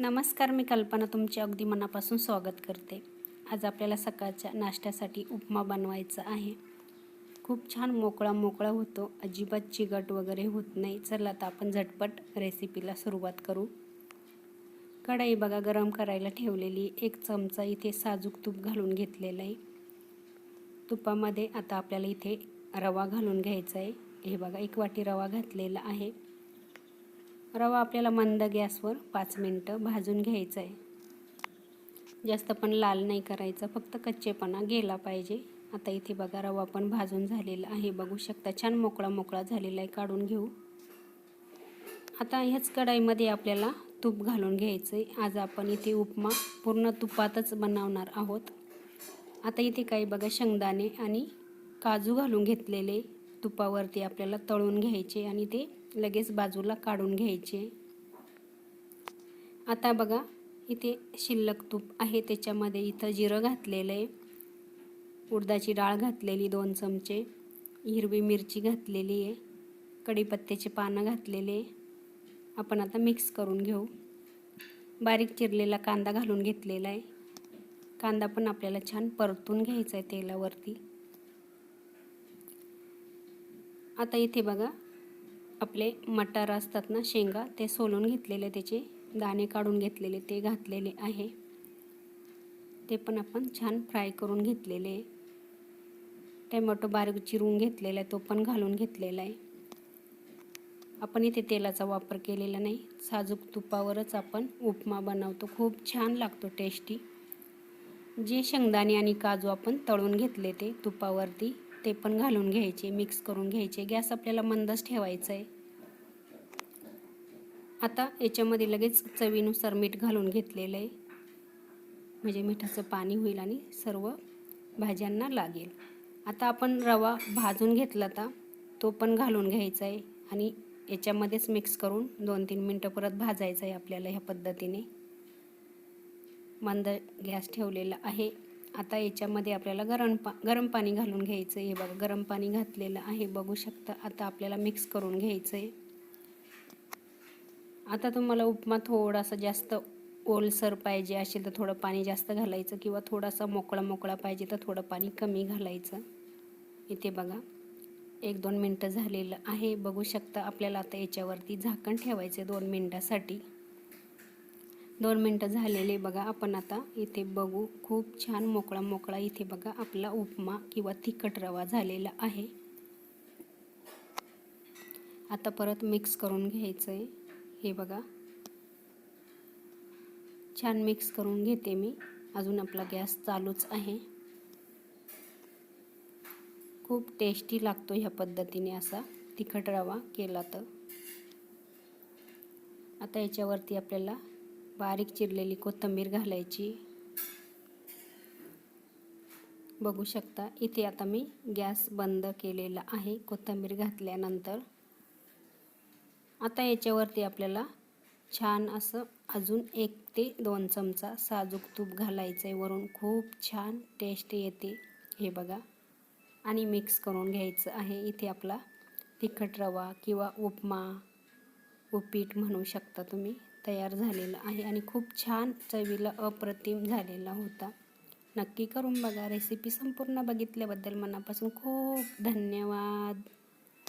नमस्कार मी कल्पना तुमचे अगदी मनापासून स्वागत करते. आज आपल्याला सकाळच्या नाश्त्यासाठी उपमा बनवायचा आहे. खूप छान मोकळा मोकळा होतो. अजिबात चिगट वगैरे होत नाही. चला आता आपण झटपट रेसिपीला सुरुवात करू. कढाई बघा गरम करायला ठेवलेली. एक चमचा इथे साजूक तूप घालून घेतलेलं आहे. तुपामध्ये आता आपल्याला इथे रवा घालून घ्यायचा आहे. हे बघा एक वाटी रवा घातलेला आहे. रवा आपल्याला मंद गॅसवर पाच मिनटं भाजून घ्यायचा आहे. जास्त पण लाल नाही करायचा फक्त कच्चेपणा गेला पाहिजे. आता इथे बघा रवा पण भाजून झालेला आहे. बघू शकता छान मोकळा मोकळा झालेला आहे. काढून घेऊ. आता ह्याच कढाईमध्ये आपल्याला तूप घालून घ्यायचं आहे आज आपण इथे उपमा पूर्ण तुपातच बनवणार आहोत. आता इथे काही बघा शेंगदाणे आणि काजू घालून घेतलेले. तुपावरती आपल्याला तळून घ्यायचे आणि ते लगेच बाजूला काढून घ्यायचे. आता बघा इथे शिल्लक तूप आहे त्याच्यामध्ये इथं जिरं घातलेलं आहे. उडदाची डाळ घातलेली दोन चमचे. हिरवी मिरची घातलेली आहे. कढीपत्त्याचे पानं घातलेले आपण आता मिक्स करून घेऊ. बारीक चिरलेला कांदा घालून घेतलेला आहे. कांदा पण आपल्याला छान परतून घ्यायचा आहे तेलावरती. आता इथे बघा आपले मटार असतात ना शेंगा ते सोलून घेतलेले त्याचे दाणे काढून घेतलेले ते घातलेले आहे. ते पण आपण छान फ्राय करून घेतलेले आहे. टमॅटो बारीक चिरून घेतलेला आहे तो पण घालून घेतलेला आहे. आपण इथे तेलाचा वापर केलेला नाही. साजूक तुपावरच आपण उपमा बनवतो. खूप छान लागतो टेस्टी जे शेंगदाणे आणि काजू आपण तळून घेतले ते तुपावरती ते पण घालून घ्यायचे मिक्स करून घ्यायचे. गॅस आपल्याला मंदच ठेवायचा आहे आता याच्यामध्ये लगेच चवीनुसार मीठ घालून घेतलेलं आहे म्हणजे मिठाचं पाणी होईल आणि सर्व भाज्यांना लागेल. आता आपण रवा भाजून घेतला होता तो पण घालून घ्यायचा आहे आणि याच्यामध्येच मिक्स करून दोन तीन मिनटं परत भाजायचं आहे आपल्याला ह्या पद्धतीने. मंद गॅस ठेवलेला आहे. आता याच्यामध्ये आपल्याला गरम पा गरम पाणी घालून घ्यायचं आहे हे बघा गरम पाणी घातलेलं आहे. बघू शकता आता आपल्याला मिक्स करून घ्यायचं आहे आता तुम्हाला उपमा थोडासा जास्त ओलसर पाहिजे असेल तर थोडं पाणी जास्त घालायचं किंवा थोडासा मोकळा मोकळा पाहिजे तर थोडं पाणी कमी घालायचं. इथे बघा एक दोन मिनटं झालेलं आहे. बघू शकता आपल्याला आता याच्यावरती झाकण ठेवायचं दोन मिनटासाठी. दोन मिनटं झालेले बघा आपण आता इथे बघू. खूप छान मोकळा मोकळा इथे बघा आपला उपमा किंवा तिखट रवा झालेला आहे. आता परत मिक्स करून घ्यायचं आहे हे बघा. छान मिक्स करून घेते मी. अजून आपला गॅस चालूच आहे. खूप टेस्टी लागतो ह्या पद्धतीने असा तिखट रवा केला तर. आता याच्यावरती आपल्याला बारीक चिरलेली कोथिंबीर घालायची. बघू शकता इथे आता मी गॅस बंद केलेला आहे कोथिंबीर घातल्यानंतर. आता याच्यावरती आपल्याला छान असं अजून एक ते दोन चमचा साजूक तूप घालायचं आहे वरून खूप छान टेस्ट येते. हे बघा. आणि मिक्स करून घ्यायचं आहे. इथे आपला तिखट रवा किंवा उपमा उपीट म्हणू शकता तुम्ही. तयार झालेला आहे आणि खूप छान चवीला अप्रतिम झालेला होता. नक्की करून बघा. रेसिपी संपूर्ण बघितल्याबद्दल मनापासून खूप धन्यवाद.